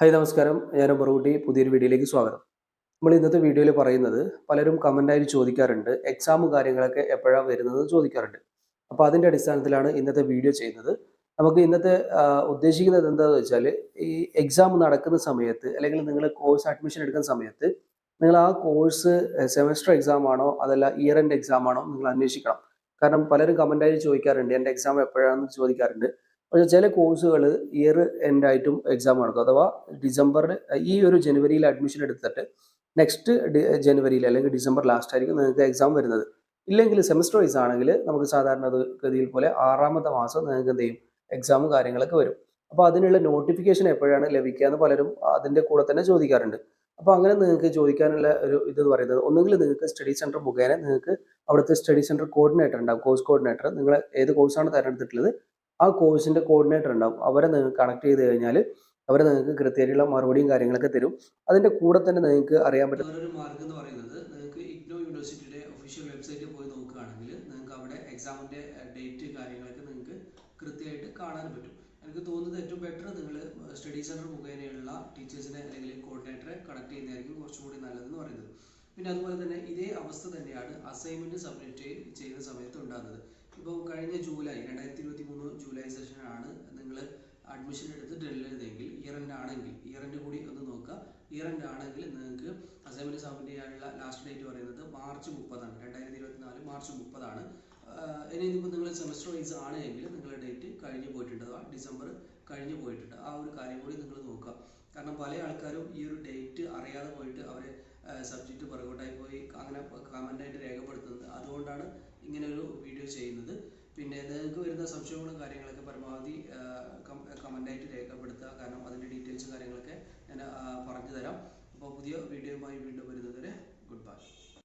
Hi നമസ്കാരം. ഞാൻ ബറൂട്ടി പുതിയൊരു വീഡിയോയിലേക്ക് സ്വാഗതം. നമ്മൾ ഇന്നത്തെ വീഡിയോയിൽ പറയുന്നത് പലരും കമന്റായി ചോദിക്കാറുണ്ട്. എക്സാം കാര്യങ്ങളൊക്കെ എപ്പോഴാണ് വരുന്നത് ചോദിക്കാറുണ്ട്. അപ്പോൾ അതിന്റെ അടിസ്ഥാനത്തിലാണ് ഇന്നത്തെ വീഡിയോ ചെയ്യുന്നത്. നമുക്ക് ഇന്നത്തെ ഉദ്ദേശിക്കുന്നത് എന്താണെന്ന് വെച്ചാൽ ഈ എക്സാം നടക്കുന്ന സമയത്ത് അല്ലെങ്കിൽ നിങ്ങൾ കോഴ്സ് അഡ്മിഷൻ എടുക്കുന്ന സമയത്ത് നിങ്ങൾ ആ കോഴ്സ് സെമസ്റ്റർ എക്സാം ആണോ അതല്ല ഇയർ എൻഡ് എക്സാം ആണോ നിങ്ങൾ അന്വേഷിക്കണം. കാരണം പലരും കമന്റായി ചോദിക്കാറുണ്ട് എന്റെ എക്സാം എപ്പോഴാണെന്ന്? ചോദിക്കാറുണ്ട്. പക്ഷേ ചില കോഴ്സുകൾ ഇയർ എൻഡ് ആയിട്ടും എക്സാം നടക്കും. അഥവാ ഡിസംബറിൽ ഈ ഒരു ജനുവരിയിൽ അഡ്മിഷൻ എടുത്തിട്ട് നെക്സ്റ്റ് ജനുവരിയിൽ അല്ലെങ്കിൽ ഡിസംബർ ലാസ്റ്റ് ആയിരിക്കും നിങ്ങൾക്ക് എക്സാം വരുന്നത്. ഇല്ലെങ്കിൽ സെമസ്റ്റർ വൈസ് ആണെങ്കിൽ നമുക്ക് സാധാരണ ഗതിയിൽ പോലെ ആറാമത്തെ മാസം നിങ്ങൾക്ക് എന്ത് ചെയ്യും? എക്സാമും കാര്യങ്ങളൊക്കെ വരും. അപ്പോൾ അതിനുള്ള നോട്ടിഫിക്കേഷൻ എപ്പോഴാണ് ലഭിക്കുക എന്ന് പലരും അതിന്റെ കൂടെ തന്നെ ചോദിക്കാറുണ്ട്. അപ്പോൾ അങ്ങനെ നിങ്ങൾക്ക് ചോദിക്കാനുള്ള ഒരു ഇത് പറയുന്നത് ഒന്നുകിൽ നിങ്ങൾക്ക് സ്റ്റഡി സെന്റർ മുഖേന നിങ്ങൾക്ക് അവിടുത്തെ സ്റ്റഡി സെന്റർ കോർഡിനേറ്റർ ഉണ്ടാവും കോഴ്സ് കോർഡിനേറ്റർ നിങ്ങൾ ഏത് കോഴ്സാണ് തിരഞ്ഞെടുത്തിട്ടുള്ളത്? ആ കോഴ്സിന്റെ കോർഡിനേറ്റർ ഉണ്ടാവും. അവരെ നിങ്ങൾക്ക് കണക്ട് ചെയ്ത് കഴിഞ്ഞാൽ അവർ നിങ്ങൾക്ക് കൃത്യമായിട്ടുള്ള മറുപടിയും കാര്യങ്ങളൊക്കെ തരും. അതിന്റെ കൂടെ തന്നെ നിങ്ങൾക്ക് അറിയാൻ പറ്റും. ഒരു മാർഗം എന്ന് പറയുന്നത് നിങ്ങൾക്ക് ഇഗ്നോ യൂണിവേഴ്സിറ്റിയുടെ ഒഫീഷ്യൽ വെബ്സൈറ്റിൽ പോയി നോക്കുകയാണെങ്കിൽ നിങ്ങൾക്ക് അവിടെ എക്സാമിന്റെ ഡേറ്റ് കാര്യങ്ങളൊക്കെ നിങ്ങൾക്ക് കൃത്യമായിട്ട് കാണാൻ പറ്റും. എനിക്ക് തോന്നുന്നത് ഏറ്റവും ബെറ്റർ നിങ്ങൾ സ്റ്റഡി സെന്റർ മുഖേനയുള്ള ടീച്ചേഴ്സിനെ അല്ലെങ്കിൽ കോർഡിനേറ്ററെ കണക്ട് ചെയ്യുന്നതായിരിക്കും കുറച്ചും കൂടി നല്ലതെന്ന് പറയുന്നത്. പിന്നെ അതുപോലെ തന്നെ ഇതേ അവസ്ഥ തന്നെയാണ് അസൈൻമെന്റ് സബ്മിറ്റ് ചെയ്യുന്ന സമയത്ത് ഉണ്ടാകുന്നത്. ഇപ്പോൾ കഴിഞ്ഞ ജൂലൈ രണ്ടായിരത്തി ഇരുപത്തി മൂന്ന് ജൂലൈ സെഷനാണ് നിങ്ങൾ അഡ്മിഷൻ എടുത്തിട്ടുള്ളതെങ്കിൽ ഇയർ എൻഡ് ആണെങ്കിൽ ഇയർ എൻഡ് കൂടി ഒന്ന് നോക്കുക. ഇയർ എൻഡ് ആണെങ്കിൽ നിങ്ങൾക്ക് അസൈൻമെന്റ് സബ്മിറ്റ് ചെയ്യാനുള്ള ലാസ്റ്റ് ഡേറ്റ് പറയുന്നത് മാർച്ച് മുപ്പതാണ്. രണ്ടായിരത്തി ഇരുപത്തിനാല് മാർച്ച് മുപ്പതാണ്. ഇനി ഇതിപ്പോൾ നിങ്ങൾ സെമസ്റ്റർ വൈസ് ആണ് എങ്കിൽ നിങ്ങളുടെ ഡേറ്റ് കഴിഞ്ഞു പോയിട്ടുണ്ട്. അഥവാ ഡിസംബർ കഴിഞ്ഞു പോയിട്ടുണ്ട്. ആ ഒരു കാര്യം കൂടി നിങ്ങൾ നോക്കുക. കാരണം പല ആൾക്കാരും ഈ ഒരു ഡേറ്റ് അറിയാതെ പോയിട്ട് അവരെ സബ്ജക്റ്റ് പുറകോട്ടായി പോയി അങ്ങനെ കമന്റായിട്ട് രേഖപ്പെടുത്തുന്നത്. അതുകൊണ്ടാണ് ഇങ്ങനെ ഒരു വീഡിയോ ചെയ്യുന്നത്. പിന്നെ നിങ്ങൾക്ക് വരുന്ന സംശയങ്ങളും കാര്യങ്ങളൊക്കെ പരമാവധി കമന്റായിട്ട് രേഖപ്പെടുത്തുക. കാരണം അതിന്റെ ഡീറ്റെയിൽസ് കാര്യങ്ങളൊക്കെ ഞാൻ പറഞ്ഞു തരാം അപ്പോൾ പുതിയ വീഡിയോയുമായി വീണ്ടും വരുന്നതുവരെ ഗുഡ് ബൈ